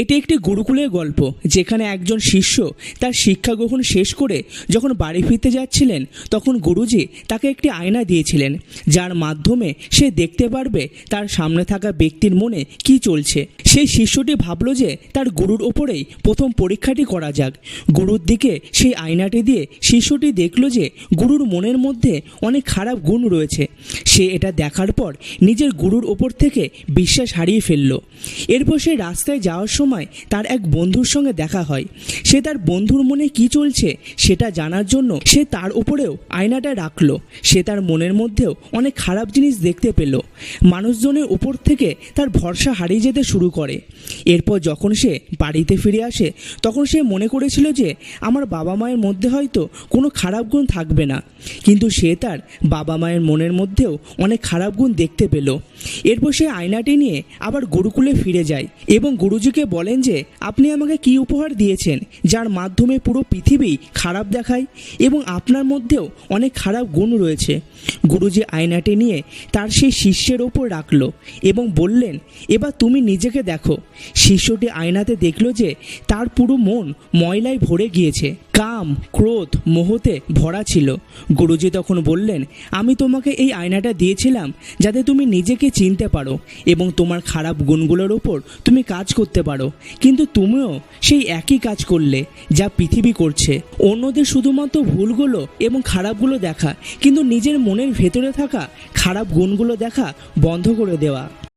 এটি একটি গুরুকুলের গল্প, যেখানে একজন শিষ্য তার শিক্ষা গ্রহণ শেষ করে যখন বাড়ি ফিরতে যাচ্ছিলেন, তখন গুরুজি তাকে একটি আয়না দিয়েছিলেন, যার মাধ্যমে সে দেখতে পারবে তার সামনে থাকা ব্যক্তির মনে কি চলছে। সেই শিষ্যটি ভাবলো যে তার গুরুর ওপরেই প্রথম পরীক্ষাটি করা যাক। গুরুর দিকে সেই আয়নাটি দিয়ে শিষ্যটি দেখল যে গুরুর মনের মধ্যে অনেক খারাপ গুণ রয়েছে। সে এটা দেখার পর নিজের গুরুর ওপর থেকে বিশ্বাস হারিয়ে ফেলল। এরপর সে রাস্তায় যাওয়ার সময় তার এক বন্ধুর সঙ্গে দেখা হয়। সে তার বন্ধুর মনে কি চলছে সেটা জানার জন্য সে তার উপরেও আয়নাটা রাখল। সে তার মনের মধ্যেও অনেক খারাপ জিনিস দেখতে পেল। মানুষজনের উপর থেকে তার ভরসা হারিয়ে যেতে শুরু করে। এরপর যখন সে বাড়িতে ফিরে আসে, তখন সে মনে করেছিল যে আমার বাবা মায়ের মধ্যে হয়তো কোনো খারাপ গুণ থাকবে না। কিন্তু সে তার বাবা মায়ের মনের মধ্যেও অনেক খারাপ গুণ দেখতে পেল। এরপর সে আয়নাটি নিয়ে আবার গুরুকুলে ফিরে যায় এবং গুরুজিকে বলেন যে, আপনি আমাকে কি উপহার দিয়েছেন, যার মাধ্যমে পুরো পৃথিবী খারাপ দেখায় এবং আপনার মধ্যেও অনেক খারাপ গুণ রয়েছে? গুরুজি আয়নাটি নিয়ে তার সেই শিষ্যের ওপর রাখল এবং বললেন, এবার তুমি নিজেকে দেখো। শিষ্যটি আয়নাতে দেখল যে, তার পুরো মন ময়লায় ভরে গিয়েছে। কাম, ক্রোধ, মোহতে ভরা ছিল। গুরুজি তখন বললেন, আমি তোমাকে এই আয়নাটা দিয়েছিলাম যাতে তুমি নিজেকে চিনতে পারো এবং তোমার খারাপ গুণগুলোর ওপর তুমি কাজ করতে পারো। কিন্তু তুমিও সেই একই কাজ করলে যা পৃথিবী করছে। অন্যদের শুধুমাত্র ভুলগুলো এবং খারাপগুলো দেখা, কিন্তু নিজের মনের ভেতরে থাকা খারাপ গুণগুলো দেখা বন্ধ করে দেওয়া।